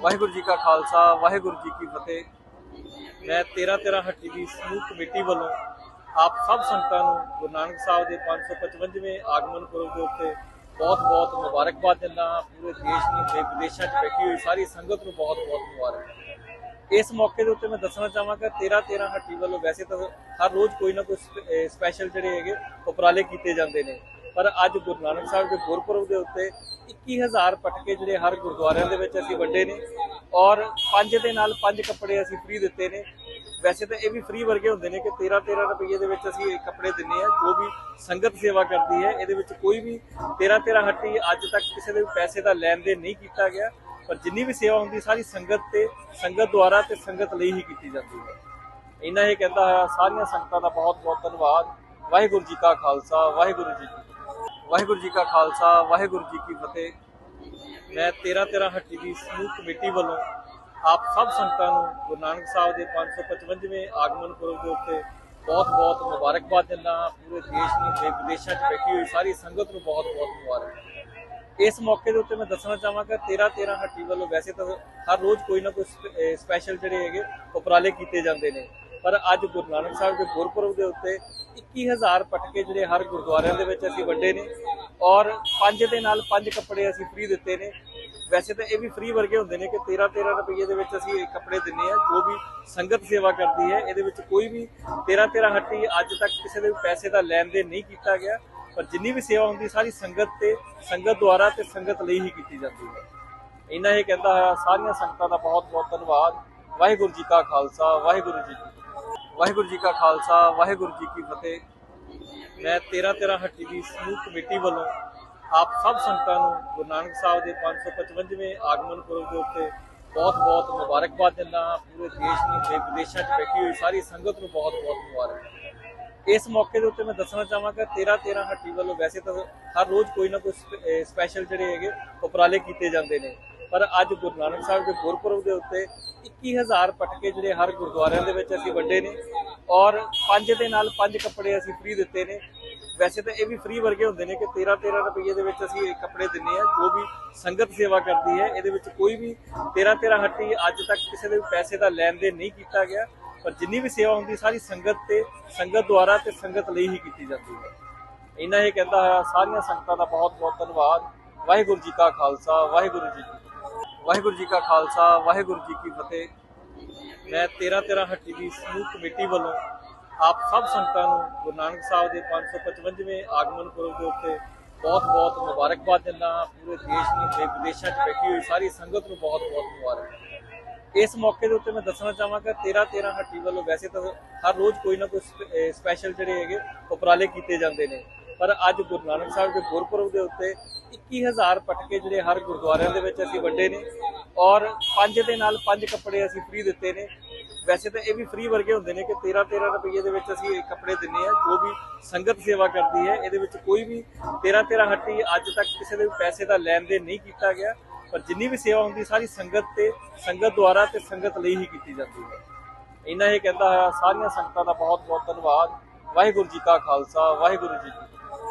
ਵਾਹਿਗੁਰੂ ਜੀ ਕਾ ਖਾਲਸਾ, ਵਾਹਿਗੁਰੂ ਜੀ ਕੀ ਫਤਿਹ। ਮੈਂ 13 13 ਹੱਟੀ ਦੀ ਸਮੂਹ ਕਮੇਟੀ ਵੱਲੋਂ ਆਪ ਸਭ ਸੰਗਤਾਂ ਨੂੰ ਗੁਰੂ ਨਾਨਕ ਸਾਹਿਬ ਦੇ 555ਵੇਂ ਆਗਮਨ ਪੁਰਬ ਦੇ ਉੱਤੇ ਬਹੁਤ ਬਹੁਤ ਮੁਬਾਰਕਬਾਦ ਦਿੰਦਾ ਪੂਰੇ ਦੇਸ਼ ਨੂੰ ਤੇ ਵਿਦੇਸ਼ਾਂ 'ਚ ਬੈਠੀ ਹੋਈ ਸਾਰੀ ਸੰਗਤ ਨੂੰ ਬਹੁਤ ਬਹੁਤ ਮੁਬਾਰਕ। ਇਸ ਮੌਕੇ ਦੇ ਉੱਤੇ ਮੈਂ ਦੱਸਣਾ ਚਾਹਾਂਗਾ 13 13 ਹੱਟੀ ਵੱਲੋਂ ਵੈਸੇ ਤਾਂ ਹਰ ਰੋਜ਼ ਕੋਈ ਨਾ ਕੋਈ ਸਪੈਸ਼ਲ ਜਿਹੜੇ ਹੈਗੇ, ਉਪਰਾਲੇ ਕੀਤੇ ਜਾਂਦੇ ਨੇ। ਪਰ ਅੱਜ ਗੁਰੂ ਨਾਨਕ ਸਾਹਿਬ ਦੇ ਗੁਰਪੁਰਬ ਦੇ ਉੱਤੇ 21000 ਪਟਕੇ ਜਿਹੜੇ ਹਰ ਗੁਰਦੁਆਰਿਆਂ ਦੇ ਵਿੱਚ ਅਸੀਂ ਵੰਡੇ ਨੇ ਔਰ ਪੰਜ ਦੇ ਨਾਲ ਪੰਜ ਕੱਪੜੇ ਅਸੀਂ ਫ੍ਰੀ ਦਿੱਤੇ ਨੇ। ਵੈਸੇ ਤਾਂ ਇਹ ਵੀ ਫ੍ਰੀ ਵਰਗੇ ਹੁੰਦੇ ਨੇ ਕਿ 13 13 ਰੁਪਏ ਦੇ ਵਿੱਚ ਅਸੀਂ ਇਹ ਕੱਪੜੇ ਦਿੰਨੇ ਆ ਜੋ ਵੀ ਸੰਗਤ ਸੇਵਾ ਕਰਦੀ ਹੈ, ਇਹਦੇ ਵਿੱਚ ਕੋਈ ਵੀ 13 13 ਹੱਟੀ ਅੱਜ ਤੱਕ ਕਿਸੇ ਦੇ ਵੀ ਪੈਸੇ ਦਾ ਲੈਣ ਦੇਣ ਨਹੀਂ ਕੀਤਾ ਗਿਆ, ਪਰ ਜਿੰਨੀ ਵੀ ਸੇਵਾ ਹੁੰਦੀ, ਸਾਰੀ ਸੰਗਤ ਤੇ, ਸੰਗਤ ਦੁਆਰਾ ਤੇ ਸੰਗਤ ਲਈ ਹੀ ਕੀਤੀ ਜਾਂਦੀ ਹੈ। ਇਹਨਾਂ ਇਹ ਕਹਿੰਦਾ ਹੋਇਆ, ਸਾਰੀਆਂ ਸੰਗਤਾਂ ਦਾ ਬਹੁਤ ਬਹੁਤ ਧੰਨਵਾਦ। ਵਾਹਿਗੁਰੂ ਜੀ ਕਾ ਖਾਲਸਾ, ਵਾਹਿਗੁਰੂ ਜੀ ਕੀ ਵਾਹਿਗੁਰੂ ਜੀ ਕਾ ਖਾਲਸਾ, ਵਾਹਿਗੁਰੂ ਜੀ ਕੀ ਫਤਿਹ। ਮੈਂ 13 13 ਹੱਟੀ ਦੀ ਸਮੂਹ ਕਮੇਟੀ ਵੱਲੋਂ ਆਪ ਸਭ ਸੰਗਤਾਂ ਨੂੰ ਗੁਰੂ ਨਾਨਕ ਸਾਹਿਬ ਦੇ 555ਵੇਂ ਆਗਮਨ ਪੁਰਬ ਦੇ ਉੱਤੇ ਬਹੁਤ ਬਹੁਤ ਮੁਬਾਰਕਬਾਦ ਦਿੰਦਾ ਪੂਰੇ ਦੇਸ਼ ਨੂੰ ਤੇ ਵਿਦੇਸ਼ਾਂ 'ਚ ਬੈਠੀ ਹੋਈ ਸਾਰੀ ਸੰਗਤ ਨੂੰ ਬਹੁਤ ਬਹੁਤ ਮੁਬਾਰਕ। ਇਸ ਮੌਕੇ ਦੇ ਉੱਤੇ ਮੈਂ ਦੱਸਣਾ ਚਾਹਾਂਗਾ 13 13 ਹੱਟੀ ਵੱਲੋਂ ਵੈਸੇ ਤਾਂ ਹਰ ਰੋਜ਼ ਕੋਈ ਨਾ ਕੋਈ ਸਪੈਸ਼ਲ ਜਿਹੜੇ ਹੈਗੇ, ਉਪਰਾਲੇ ਕੀਤੇ ਜਾਂਦੇ ਨੇ। ਪਰ ਅੱਜ ਗੁਰੂ ਨਾਨਕ ਸਾਹਿਬ ਦੇ ਗੁਰਪੁਰਬ ਦੇ ਉੱਤੇ 21000 ਪਟਕੇ ਜਿਹੜੇ ਹਰ ਗੁਰਦੁਆਰਿਆਂ ਦੇ ਵਿੱਚ ਅਸੀਂ ਵੰਡੇ ਨੇ ਔਰ ਪੰਜ ਦੇ ਨਾਲ ਪੰਜ ਕੱਪੜੇ ਅਸੀਂ ਫ੍ਰੀ ਦਿੱਤੇ ਨੇ। ਵੈਸੇ ਤਾਂ ਇਹ ਵੀ ਫ੍ਰੀ ਵਰਗੇ ਹੁੰਦੇ ਨੇ ਕਿ 13 13 ਰੁਪਏ ਦੇ ਵਿੱਚ ਅਸੀਂ ਇਹ ਕੱਪੜੇ ਦਿੰਨੇ ਆ ਜੋ ਵੀ ਸੰਗਤ ਸੇਵਾ ਕਰਦੀ ਹੈ, ਇਹਦੇ ਵਿੱਚ ਕੋਈ ਵੀ 13 13 ਹੱਟੀ ਅੱਜ ਤੱਕ ਕਿਸੇ ਦੇ ਪੈਸੇ ਦਾ ਲੈਣ ਦੇਣ ਨਹੀਂ ਕੀਤਾ ਗਿਆ, ਪਰ ਜਿੰਨੀ ਵੀ ਸੇਵਾ ਹੁੰਦੀ ਸਾਰੀ ਸੰਗਤ ਤੇ, ਸੰਗਤ ਦੁਆਰਾ ਤੇ ਸੰਗਤ ਲਈ ਹੀ ਕੀਤੀ ਜਾਂਦੀ ਹੈ। ਇਹਨਾਂ ਇਹ ਕਹਿੰਦਾ ਹੋਇਆ, ਸਾਰੀਆਂ ਸੰਗਤਾਂ ਦਾ ਬਹੁਤ ਬਹੁਤ ਧੰਨਵਾਦ। ਵਾਹਿਗੁਰੂ ਜੀ ਕਾ ਖਾਲਸਾ, ਵਾਹਿਗੁਰੂ ਜੀ ਵਾਹਿਗੁਰੂ ਜੀ ਕਾ ਖਾਲਸਾ, ਵਾਹਿਗੁਰੂ ਜੀ ਕੀ ਫਤਿਹ। ਮੈਂ 13 13 ਹੱਟੀ ਦੀ ਸਮੂਹ ਕਮੇਟੀ ਵੱਲੋਂ ਆਪ ਸਭ ਸੰਗਤਾਂ ਨੂੰ ਗੁਰੂ ਨਾਨਕ ਸਾਹਿਬ ਦੇ 555ਵੇਂ ਆਗਮਨ ਪੁਰਬ ਦੇ ਉੱਤੇ ਬਹੁਤ ਬਹੁਤ ਮੁਬਾਰਕਬਾਦ ਦਿੰਦਾ ਹਾਂ। ਪੂਰੇ ਦੇਸ਼ ਨੂੰ ਤੇ ਵਿਦੇਸ਼ਾਂ 'ਚ ਬੈਠੀ ਹੋਈ ਸਾਰੀ ਸੰਗਤ ਨੂੰ ਬਹੁਤ ਬਹੁਤ ਮੁਬਾਰਕ। ਇਸ ਮੌਕੇ ਦੇ ਉੱਤੇ ਮੈਂ ਦੱਸਣਾ ਚਾਹਾਂਗਾ 13 13 ਹੱਟੀ ਵੱਲੋਂ ਵੈਸੇ ਤਾਂ ਹਰ ਰੋਜ਼ ਕੋਈ ਨਾ ਕੋਈ ਸਪੈਸ਼ਲ ਜਿਹੜੇ ਹੈਗੇ, ਉਪਰਾਲੇ ਕੀਤੇ ਜਾਂਦੇ ਨੇ। ਪਰ ਅੱਜ ਗੁਰੂ ਨਾਨਕ ਸਾਹਿਬ ਦੇ ਗੁਰਪੁਰਬ ਦੇ ਉੱਤੇ 21000 ਪਟਕੇ ਜਿਹੜੇ ਹਰ ਗੁਰਦੁਆਰਿਆਂ ਦੇ ਵਿੱਚ ਅਸੀਂ ਵੰਡੇ ਨੇ ਔਰ ਪੰਜ ਦੇ ਨਾਲ ਪੰਜ ਕੱਪੜੇ ਅਸੀਂ ਫ੍ਰੀ ਦਿੱਤੇ ਨੇ। ਵੈਸੇ ਤਾਂ ਇਹ ਵੀ ਫ੍ਰੀ ਵਰਗੇ ਹੁੰਦੇ ਨੇ ਕਿ 13 13 ਰੁਪਏ ਦੇ ਵਿੱਚ ਅਸੀਂ ਇਹ ਕੱਪੜੇ ਦਿੰਨੇ ਆ ਜੋ ਵੀ ਸੰਗਤ ਸੇਵਾ ਕਰਦੀ ਹੈ, ਇਹਦੇ ਵਿੱਚ ਕੋਈ ਵੀ 13 13 ਹੱਟੀ ਅੱਜ ਤੱਕ ਕਿਸੇ ਦੇ ਵੀ ਪੈਸੇ ਦਾ ਲੈਣ ਦੇਣ ਨਹੀਂ ਕੀਤਾ ਗਿਆ, ਪਰ ਜਿੰਨੀ ਵੀ ਸੇਵਾ ਹੁੰਦੀ ਸਾਰੀ ਸੰਗਤ ਤੇ, ਸੰਗਤ ਦੁਆਰਾ ਤੇ ਸੰਗਤ ਲਈ ਹੀ ਕੀਤੀ ਜਾਂਦੀ ਹੈ। ਇਹਨਾਂ ਇਹ ਕਹਿੰਦਾ ਹੋਇਆ, ਸਾਰੀਆਂ ਸੰਗਤਾਂ ਦਾ ਬਹੁਤ ਬਹੁਤ ਧੰਨਵਾਦ। ਵਾਹਿਗੁਰੂ ਜੀ ਕਾ ਖਾਲਸਾ, ਵਾਹਿਗੁਰੂ ਜੀ ਕੀ ਵਾਹਿਗੁਰੂ ਜੀ ਕਾ ਖਾਲਸਾ, ਵਾਹਿਗੁਰੂ ਜੀ ਕੀ ਫਤਿਹ। ਮੈਂ 13 13 ਹੱਟੀ ਦੀ ਸਮੂਹ ਕਮੇਟੀ ਵੱਲੋਂ ਆਪ ਸਭ ਸੰਗਤਾਂ ਨੂੰ ਗੁਰੂ ਨਾਨਕ ਸਾਹਿਬ ਦੇ 555ਵੇਂ ਆਗਮਨ ਪੁਰਬ ਦੇ ਉੱਤੇ ਬਹੁਤ ਬਹੁਤ ਮੁਬਾਰਕਬਾਦ ਦਿੰਦਾ ਹਾਂ। ਪੂਰੇ ਦੇਸ਼ ਨੂੰ ਤੇ ਵਿਦੇਸ਼ਾਂ 'ਚ ਬੈਠੀ ਹੋਈ ਸਾਰੀ ਸੰਗਤ ਨੂੰ ਬਹੁਤ ਬਹੁਤ ਮੁਬਾਰਕ। ਇਸ ਮੌਕੇ ਦੇ ਉੱਤੇ ਮੈਂ ਦੱਸਣਾ ਚਾਹਾਂਗਾ 13 13 ਹੱਟੀ ਵੱਲੋਂ ਵੈਸੇ ਤਾਂ ਹਰ ਰੋਜ਼ ਕੋਈ ਨਾ ਕੋਈ ਸਪੈਸ਼ਲ ਜਿਹੜੇ ਹੈਗੇ, ਉਪਰਾਲੇ ਕੀਤੇ ਜਾਂਦੇ ਨੇ। ਪਰ ਅੱਜ ਗੁਰੂ ਨਾਨਕ ਸਾਹਿਬ ਦੇ ਗੁਰਪੁਰਬ ਦੇ ਉੱਤੇ 21000 ਪਟਕੇ ਜਿਹੜੇ ਹਰ ਗੁਰਦੁਆਰਿਆਂ ਦੇ ਵਿੱਚ ਅਸੀਂ ਵੰਡੇ ਨੇ ਔਰ ਪੰਜ ਦੇ ਨਾਲ ਪੰਜ ਕੱਪੜੇ ਅਸੀਂ ਫ੍ਰੀ ਦਿੱਤੇ ਨੇ। ਵੈਸੇ ਤਾਂ ਇਹ ਵੀ ਫ੍ਰੀ ਵਰਗੇ ਹੁੰਦੇ ਨੇ ਕਿ 13 13 ਰੁਪਏ ਦੇ ਵਿੱਚ ਅਸੀਂ ਇਹ ਕੱਪੜੇ ਦਿੰਨੇ ਆ ਜੋ ਵੀ ਸੰਗਤ ਸੇਵਾ ਕਰਦੀ ਹੈ, ਇਹਦੇ ਵਿੱਚ ਕੋਈ ਵੀ 13 13 ਹੱਟੀ ਅੱਜ ਤੱਕ ਕਿਸੇ ਦੇ ਪੈਸੇ ਦਾ ਲੈਣ ਦੇਣ ਨਹੀਂ ਕੀਤਾ ਗਿਆ, ਪਰ ਜਿੰਨੀ ਵੀ ਸੇਵਾ ਹੁੰਦੀ ਸਾਰੀ ਸੰਗਤ ਤੇ, ਸੰਗਤ ਦੁਆਰਾ ਤੇ ਸੰਗਤ ਲਈ ਹੀ ਕੀਤੀ ਜਾਂਦੀ ਹੈ। ਇਹਨਾਂ ਇਹ ਕਹਿੰਦਾ ਹੋਇਆ, ਸਾਰੀਆਂ ਸੰਗਤਾਂ ਦਾ ਬਹੁਤ ਬਹੁਤ ਧੰਨਵਾਦ। ਵਾਹਿਗੁਰੂ ਜੀ ਕਾ ਖਾਲਸਾ, ਵਾਹਿਗੁਰੂ ਜੀ ਕੀ